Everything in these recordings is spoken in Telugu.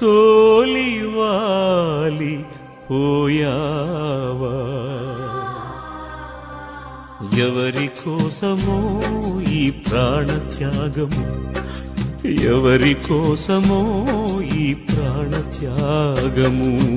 సోలివాలి పోయావా? ఎవరి కోసమో ఈ ప్రాణత్యాగము ఎవరి కోసమో ఈ ప్రాణత్యాగము?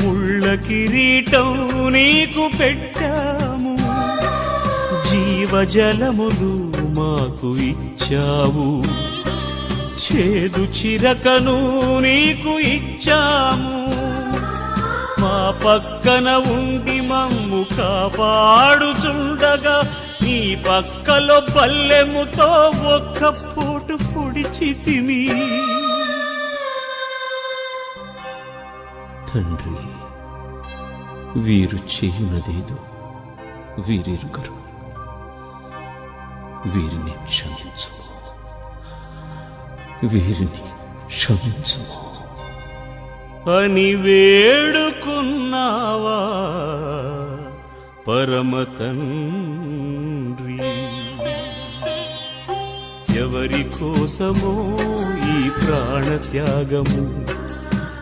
ముళ్ళ కిరీటం నీకు పెట్టాము. జీవజలములు మాకు ఇచ్చావు. చేదు చిరకను నీకు ఇచ్చాము. మా పక్కన ఉండి మమ్ము కాపాడుచుండగా నీ పక్కలో పల్లెముతో ఒక్క పూటు పొడిచి తిని తండ్రి వీరు చేయునదేదో వీరిరుగరు. వీరిని క్షమించు వీరిని క్షమించు అని వేడుకున్నావా పరమ తండ్రి? ఎవరి కోసమో ఈ ప్రాణత్యాగము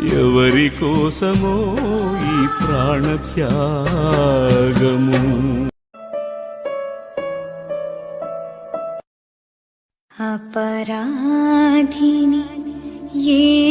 ఎవరి కోసమో ఈ ప్రాణత్యాగము? అపరాధిని ఏ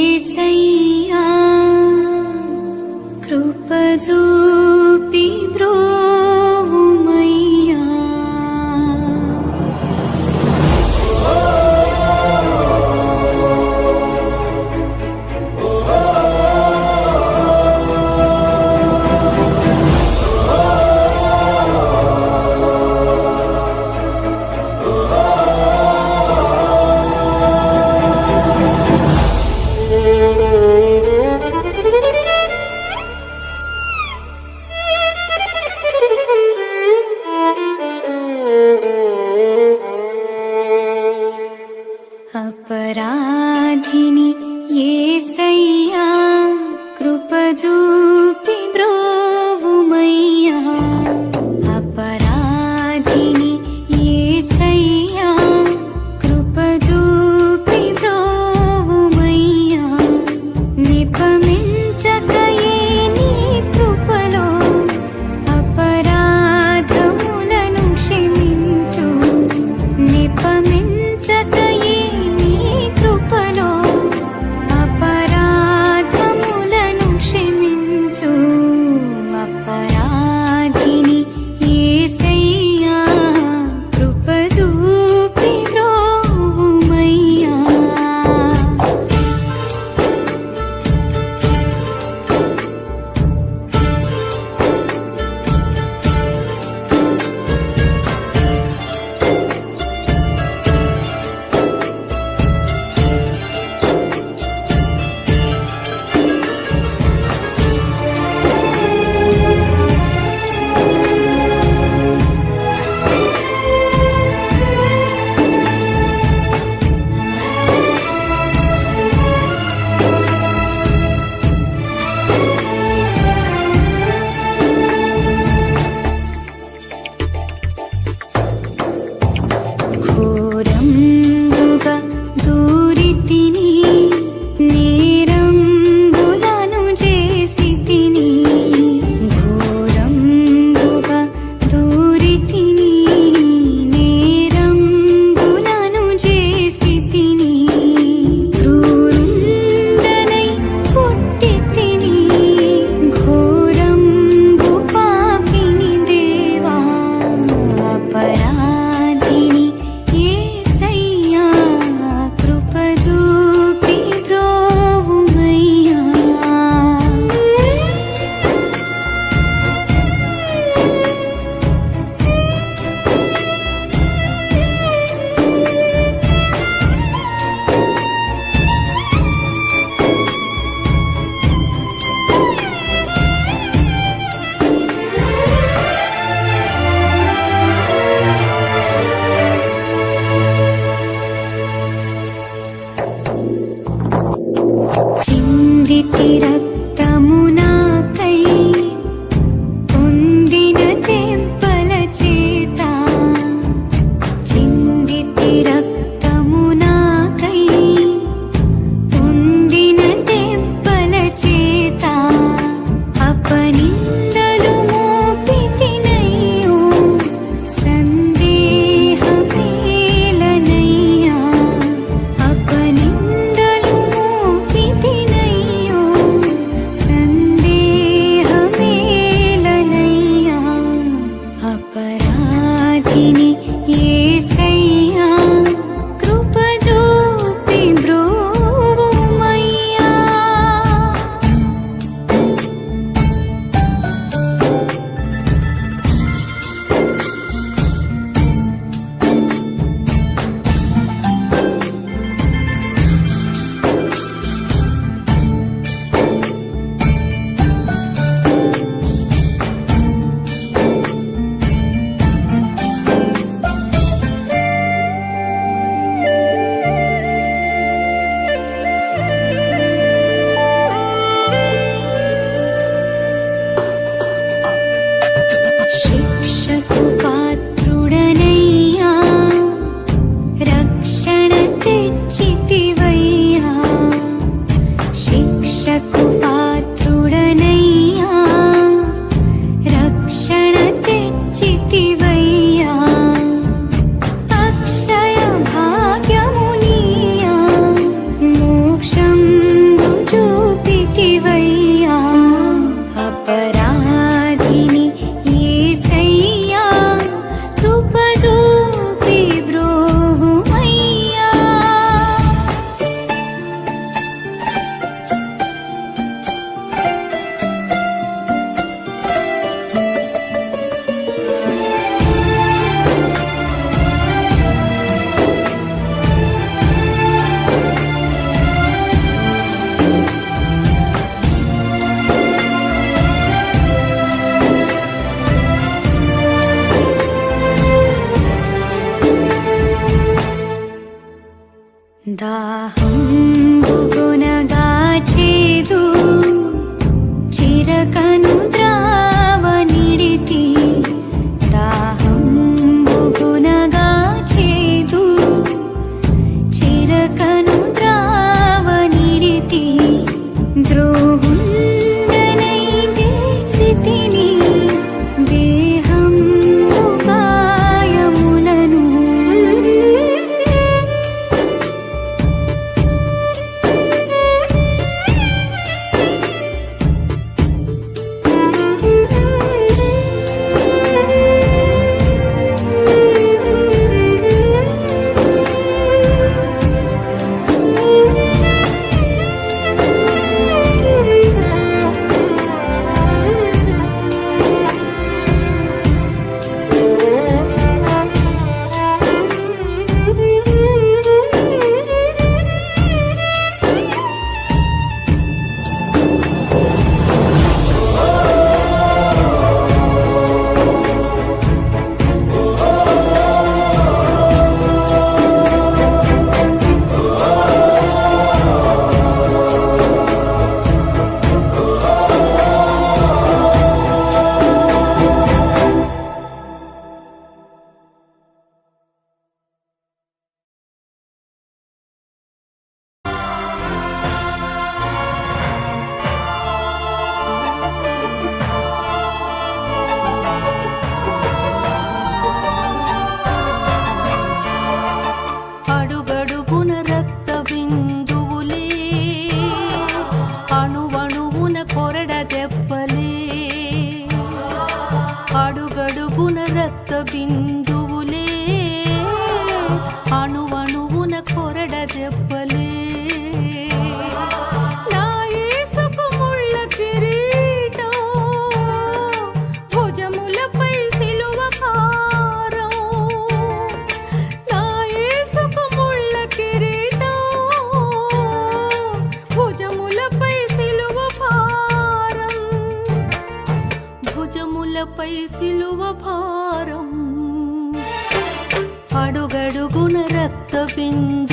的冰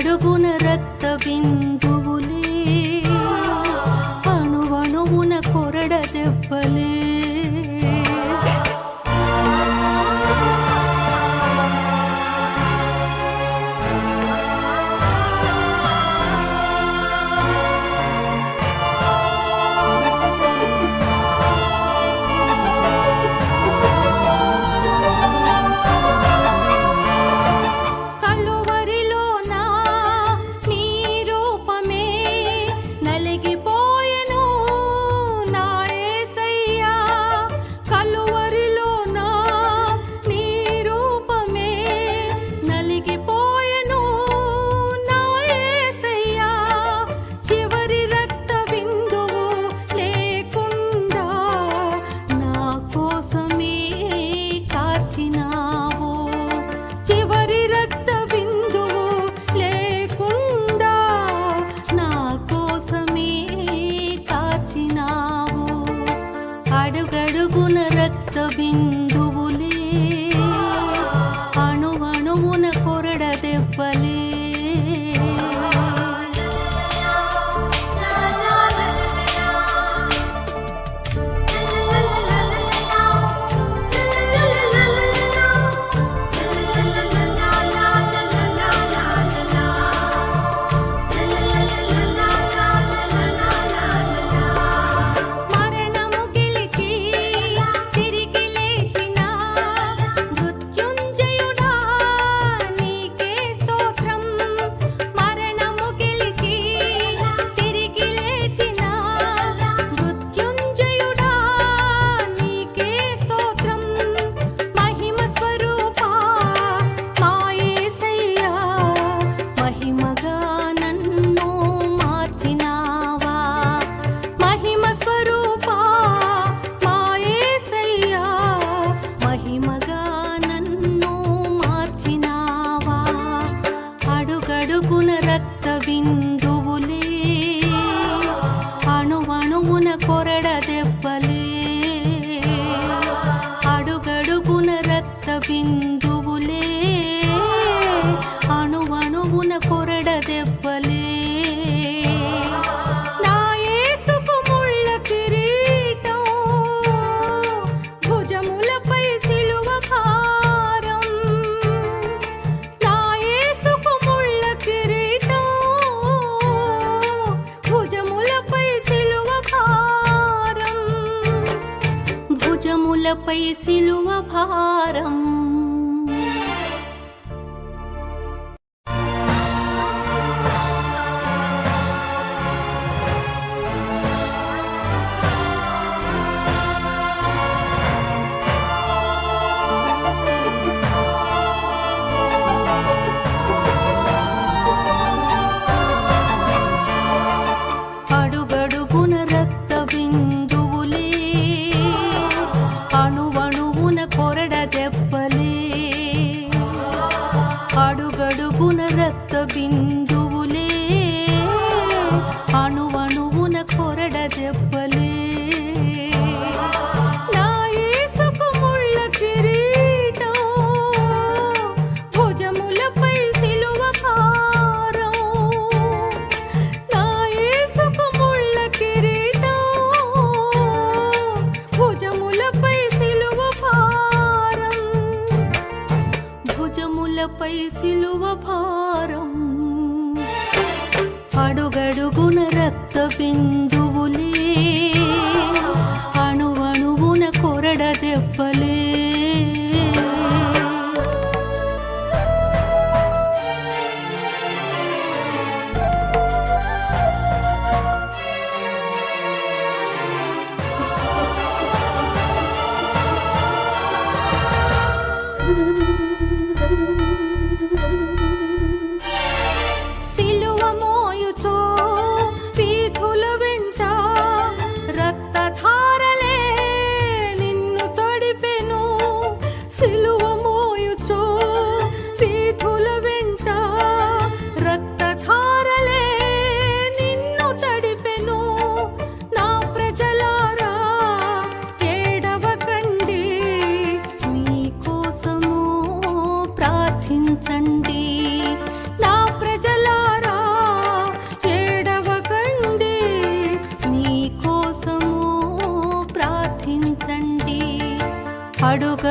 అడుగడుగున భుజములపై సిలువ భారం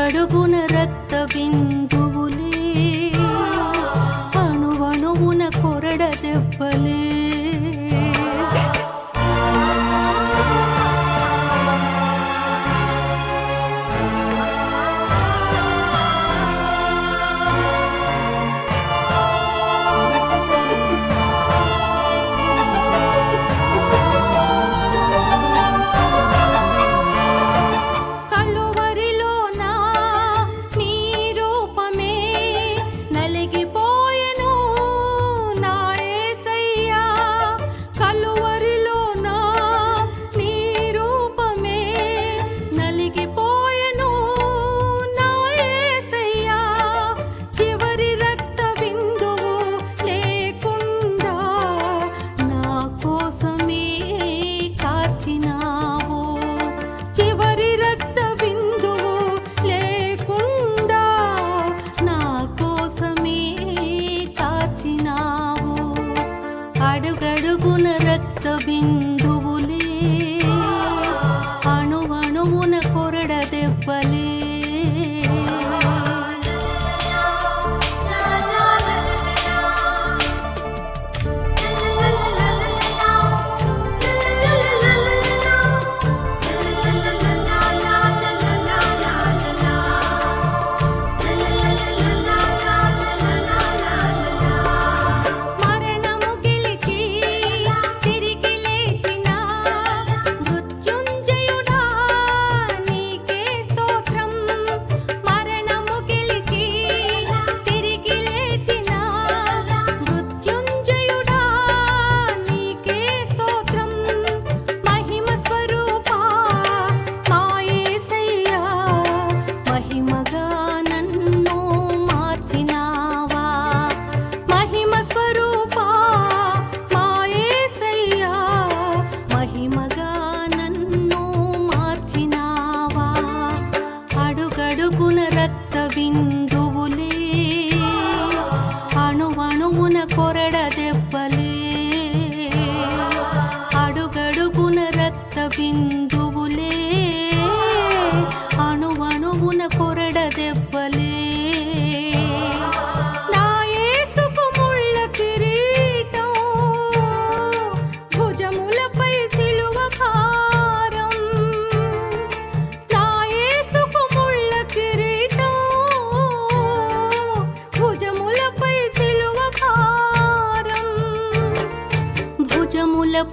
అడుగడుగున రక్త ಮಗ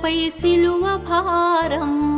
पै सिलभारम्